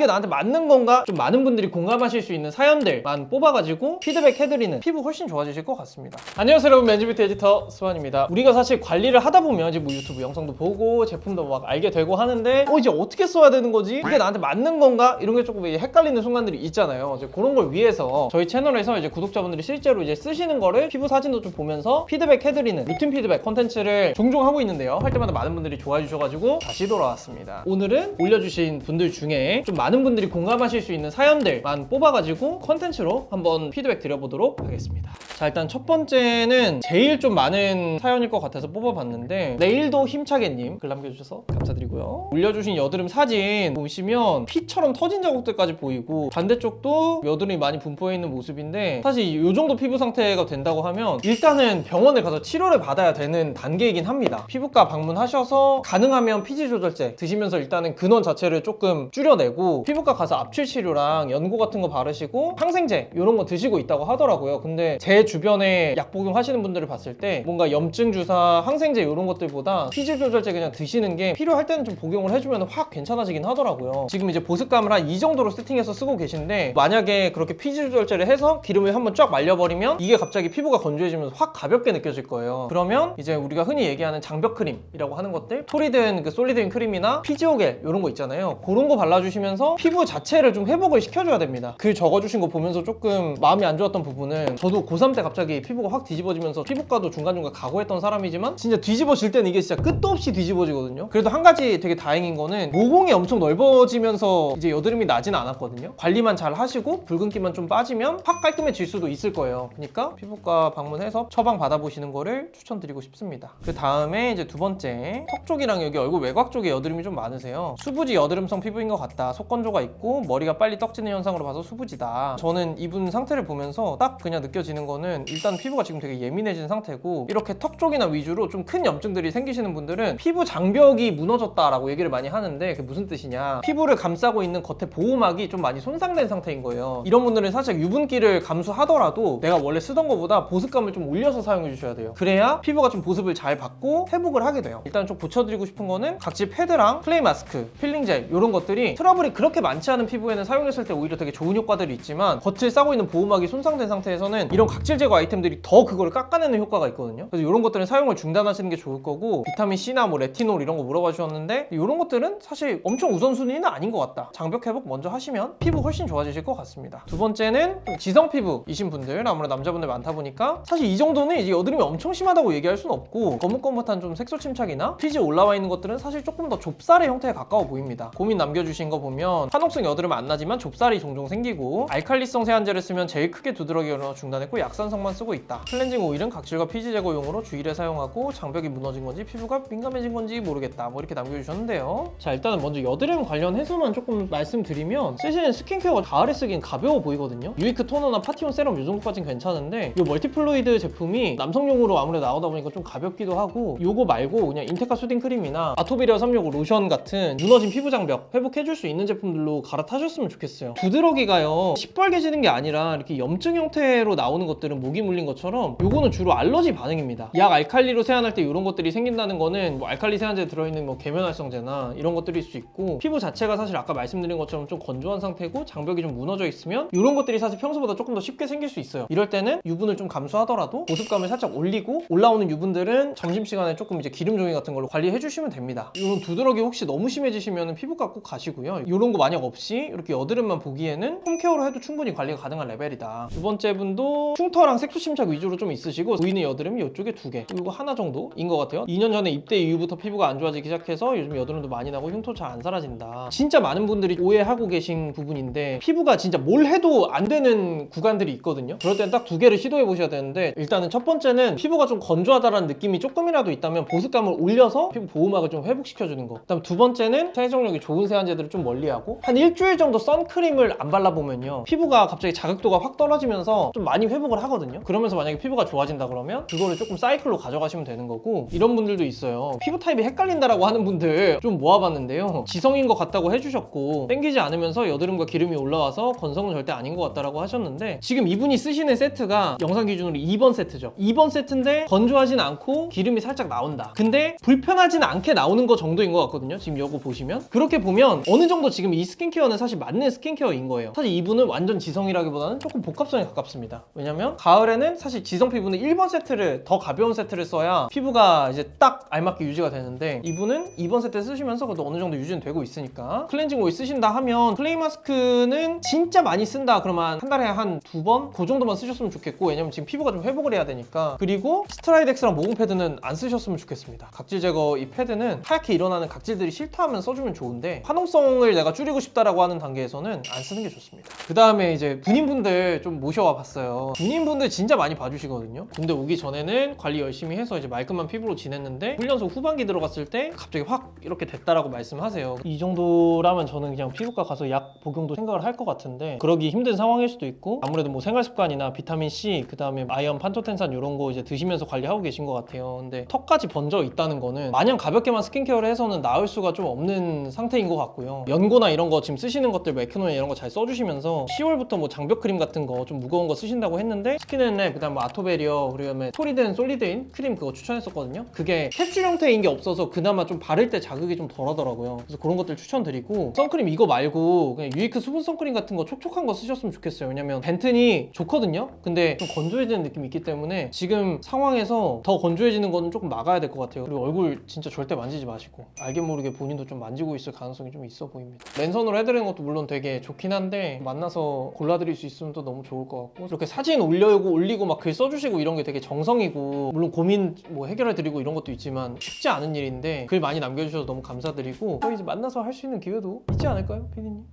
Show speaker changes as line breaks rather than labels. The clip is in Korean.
이게 나한테 맞는 건가? 좀 많은 분들이 공감하실 수 있는 사연들만 뽑아가지고 피드백 해드리는 피부 훨씬 좋아지실 것 같습니다. 안녕하세요 여러분 맨즈뷰티 에디터 수환입니다. 우리가 사실 관리를 하다 보면 이제 뭐 유튜브 영상도 보고 제품도 막 알게 되고 하는데 어 이제 어떻게 써야 되는 거지? 이게 나한테 맞는 건가? 이런 게 조금 헷갈리는 순간들이 있잖아요. 이제 그런 걸 위해서 저희 채널에서 이제 구독자분들이 실제로 이제 쓰시는 거를 피부 사진도 좀 보면서 피드백 해드리는 루틴 피드백 컨텐츠를 종종 하고 있는데요. 할 때마다 많은 분들이 좋아해 주셔가지고 다시 돌아왔습니다. 오늘은 올려주신 분들 중에 좀 많은 분들이 공감하실 수 있는 사연들만 뽑아가지고 컨텐츠로 한번 피드백 드려보도록 하겠습니다. 자 일단 첫 번째는 제일 좀 많은 사연일 것 같아서 뽑아봤는데 내일도 힘차게님 글 남겨주셔서 감사드리고요. 올려주신 여드름 사진 보시면 피처럼 터진 자국들까지 보이고 반대쪽도 여드름이 많이 분포해 있는 모습인데 사실 이 정도 피부 상태가 된다고 하면 일단은 병원에 가서 치료를 받아야 되는 단계이긴 합니다. 피부과 방문하셔서 가능하면 피지 조절제 드시면서 일단은 근원 자체를 조금 줄여내고 피부과 가서 압출 치료랑 연고 같은 거 바르시고 항생제 이런 거 드시고 있다고 하더라고요. 근데 제 주변에 약 복용하시는 분들을 봤을 때 뭔가 염증 주사 항생제 이런 것들보다 피지 조절제 그냥 드시는 게 필요할 때는 좀 복용을 해주면 확 괜찮아지긴 하더라고요. 지금 이제 보습감을 한 이 정도로 세팅해서 쓰고 계신데 만약에 그렇게 피지 조절제를 해서 기름을 한번 쫙 말려버리면 이게 갑자기 피부가 건조해지면서 확 가볍게 느껴질 거예요. 그러면 이제 우리가 흔히 얘기하는 장벽 크림이라고 하는 것들 토리든 그 솔리든 크림이나 피지오겔 이런 거 있잖아요. 그런 거 발라주시면서 피부 자체를 좀 회복을 시켜줘야 됩니다. 글 적어주신 거 보면서 조금 마음이 안 좋았던 부분은 저도 고3 때 갑자기 피부가 확 뒤집어지면서 피부과도 중간중간 가고 했던 사람이지만 진짜 뒤집어질 때는 이게 진짜 끝도 없이 뒤집어지거든요. 그래도 한 가지 되게 다행인 거는 모공이 엄청 넓어지면서 이제 여드름이 나진 않았거든요. 관리만 잘 하시고 붉은기만 좀 빠지면 확 깔끔해질 수도 있을 거예요. 그러니까 피부과 방문해서 처방 받아보시는 거를 추천드리고 싶습니다. 그 다음에 이제 두 번째 턱 쪽이랑 여기 얼굴 외곽 쪽에 여드름이 좀 많으세요. 수부지 여드름성 피부인 것 같다. 속 건조가 있고 머리가 빨리 떡지는 현상으로 봐서 수부지다. 저는 이분 상태를 보면서 딱 그냥 느껴지는 거는 일단 피부가 지금 되게 예민해진 상태고 이렇게 턱 쪽이나 위주로 좀 큰 염증들이 생기시는 분들은 피부 장벽이 무너졌다라고 얘기를 많이 하는데 그게 무슨 뜻이냐. 피부를 감싸고 있는 겉에 보호막이 좀 많이 손상된 상태인 거예요. 이런 분들은 살짝 유분기를 감수하더라도 내가 원래 쓰던 것보다 보습감을 좀 올려서 사용해 주셔야 돼요. 그래야 피부가 좀 보습을 잘 받고 회복을 하게 돼요. 일단 좀 고쳐드리고 싶은 거는 각질 패드랑 플레이 마스크, 필링 젤 이런 것들이 트러블이 그렇게 많지 않은 피부에는 사용했을 때 오히려 되게 좋은 효과들이 있지만 겉을 싸고 있는 보호막이 손상된 상태에서는 이런 각질 제거 아이템들이 더 그거를 깎아내는 효과가 있거든요. 그래서 이런 것들은 사용을 중단하시는 게 좋을 거고 비타민 C나 뭐 레티놀 이런 거 물어봐 주셨는데 이런 것들은 사실 엄청 우선순위는 아닌 것 같다. 장벽 회복 먼저 하시면 피부 훨씬 좋아지실 것 같습니다. 두 번째는 좀 지성 피부이신 분들 아무래도 남자분들 많다 보니까 사실 이 정도는 이제 여드름이 엄청 심하다고 얘기할 수는 없고 거뭇거뭇한 좀 색소 침착이나 피지 올라와 있는 것들은 사실 조금 더 좁쌀의 형태에 가까워 보입니다. 고민 남겨주신 거 보면 한옥성 여드름 안 나지만 좁쌀이 종종 생기고 알칼리성 세안제를 쓰면 제일 크게 두드러기 얼어 중단했고 약산성만 쓰고 있다. 클렌징 오일은 각질과 피지 제거용으로 주일에 사용하고 장벽이 무너진 건지 피부가 민감해진 건지 모르겠다. 뭐 이렇게 남겨주셨는데요. 자 일단은 먼저 여드름 관련해서만 조금 말씀드리면 쓰시는 스킨케어가 가을에 쓰기엔 가벼워 보이거든요. 유이크 토너나 파티온 세럼 이 정도까진 괜찮은데 이 멀티플루이드 제품이 남성용으로 아무래도 나오다 보니까 좀 가볍기도 하고 요거 말고 그냥 인테카 수딩 크림이나 아토비리아 365 로션 같은 무너진 피부 장벽 회복해줄 수 있는 제품 들로 갈아타셨으면 좋겠어요. 두드러기가요 시뻘개지는 게 아니라 이렇게 염증 형태로 나오는 것들은 모기 물린 것처럼 요거는 주로 알러지 반응입니다. 약 알칼리로 세안할 때 이런 것들이 생긴다는 거는 뭐 알칼리 세안제에 들어있는 뭐 계면활성제나 이런 것들일 수 있고 피부 자체가 사실 아까 말씀드린 것처럼 좀 건조한 상태고 장벽이 좀 무너져 있으면 이런 것들이 사실 평소보다 조금 더 쉽게 생길 수 있어요. 이럴 때는 유분을 좀 감수하더라도 보습감을 살짝 올리고 올라오는 유분들은 점심시간에 조금 이제 기름 종이 같은 걸로 관리해 주시면 됩니다. 이런 두드러기 혹시 너무 심해지시면 피부과 꼭 가시고요. 이런 거 만약 없이 이렇게 여드름만 보기에는 홈케어로 해도 충분히 관리가 가능한 레벨이다. 두 번째 분도 흉터랑 색소 침착 위주로 좀 있으시고 보이는 여드름이 이쪽에 두개. 그리고 하나 정도인 것 같아요. 2년 전에 입대 이후부터 피부가 안 좋아지기 시작해서 요즘 여드름도 많이 나고 흉터 잘 안 사라진다. 진짜 많은 분들이 오해하고 계신 부분인데 피부가 진짜 뭘 해도 안 되는 구간들이 있거든요. 그럴 땐 딱 두 개를 시도해 보셔야 되는데 일단은 첫 번째는 피부가 좀 건조하다라는 느낌이 조금이라도 있다면 보습감을 올려서 피부 보호막을 좀 회복시켜 주는 거. 그다음 두 번째는 세정력이 좋은 세안제들을 좀 멀리하고 한 일주일 정도 선크림을 안 발라보면요. 피부가 갑자기 자극도가 확 떨어지면서 좀 많이 회복을 하거든요. 그러면서 만약에 피부가 좋아진다 그러면 그거를 조금 사이클로 가져가시면 되는 거고 이런 분들도 있어요. 피부 타입이 헷갈린다라고 하는 분들 좀 모아봤는데요. 지성인 것 같다고 해주셨고 땡기지 않으면서 여드름과 기름이 올라와서 건성은 절대 아닌 것 같다라고 하셨는데 지금 이분이 쓰시는 세트가 영상 기준으로 2번 세트죠. 2번 세트인데 건조하진 않고 기름이 살짝 나온다. 근데 불편하진 않게 나오는 거 정도인 것 같거든요. 지금 이거 보시면. 그렇게 보면 어느 정도 지금 지금 이 스킨케어는 사실 맞는 스킨케어인 거예요. 사실 이분은 완전 지성이라기보다는 조금 복합성에 가깝습니다. 왜냐면 가을에는 사실 지성 피부는 1번 세트를 더 가벼운 세트를 써야 피부가 이제 딱 알맞게 유지가 되는데 이분은 2번 세트 쓰시면서 그래도 어느 정도 유지는 되고 있으니까 클렌징 오일 쓰신다 하면 클레이 마스크는 진짜 많이 쓴다 그러면 한 달에 한 두 번? 그 정도만 쓰셨으면 좋겠고 왜냐면 지금 피부가 좀 회복을 해야 되니까 그리고 스트라이덱스랑 모공 패드는 안 쓰셨으면 좋겠습니다. 각질 제거 이 패드는 하얗게 일어나는 각질들이 싫다 하면 써주면 좋은데 화농성을 내가 줄이고 싶다라고 하는 단계에서는 안 쓰는 게 좋습니다. 그 다음에 이제 군인분들 좀 모셔와 봤어요. 군인분들 진짜 많이 봐주시거든요. 군대 오기 전에는 관리 열심히 해서 이제 말끔한 피부로 지냈는데 훈련소 후반기 들어갔을 때 갑자기 확 이렇게 됐다라고 말씀하세요. 이 정도라면 저는 그냥 피부과 가서 약 복용도 생각을 할 것 같은데 그러기 힘든 상황일 수도 있고 아무래도 뭐 생활 습관이나 비타민 C 그 다음에 아이언 판토텐산 이런 거 이제 드시면서 관리하고 계신 것 같아요. 근데 턱까지 번져 있다는 거는 마냥 가볍게만 스킨케어를 해서는 나을 수가 좀 없는 상태인 것 같고요. 연고 나 이런 거 지금 쓰시는 것들 메크노나 이런 거 잘 써주시면서 10월부터 뭐 장벽 크림 같은 거 좀 무거운 거 쓰신다고 했는데 스킨앤랩 그다음 뭐 아토베리어 그다음에 소리든 솔리드인 크림 그거 추천했었거든요. 그게 캡슐 형태인 게 없어서 그나마 좀 바를 때 자극이 좀 덜하더라고요. 그래서 그런 것들 추천드리고 선크림 이거 말고 그냥 유이크 수분 선크림 같은 거 촉촉한 거 쓰셨으면 좋겠어요. 왜냐면 벤튼이 좋거든요. 근데 좀 건조해지는 느낌이 있기 때문에 지금 상황에서 더 건조해지는 거는 조금 막아야 될 것 같아요. 그리고 얼굴 진짜 절대 만지지 마시고 알게 모르게 본인도 좀 만지고 있을 가능성이 좀 있어 보입니다. 맨손으로 해드리는 것도 물론 되게 좋긴 한데 만나서 골라드릴 수 있으면 또 너무 좋을 것 같고 이렇게 사진 올려고 올리고 막 글 써주시고 이런 게 되게 정성이고 물론 고민 뭐 해결해 드리고 이런 것도 있지만 쉽지 않은 일인데 글 많이 남겨주셔서 너무 감사드리고 저희 이제 만나서 할 수 있는 기회도 있지 않을까요, 피디님?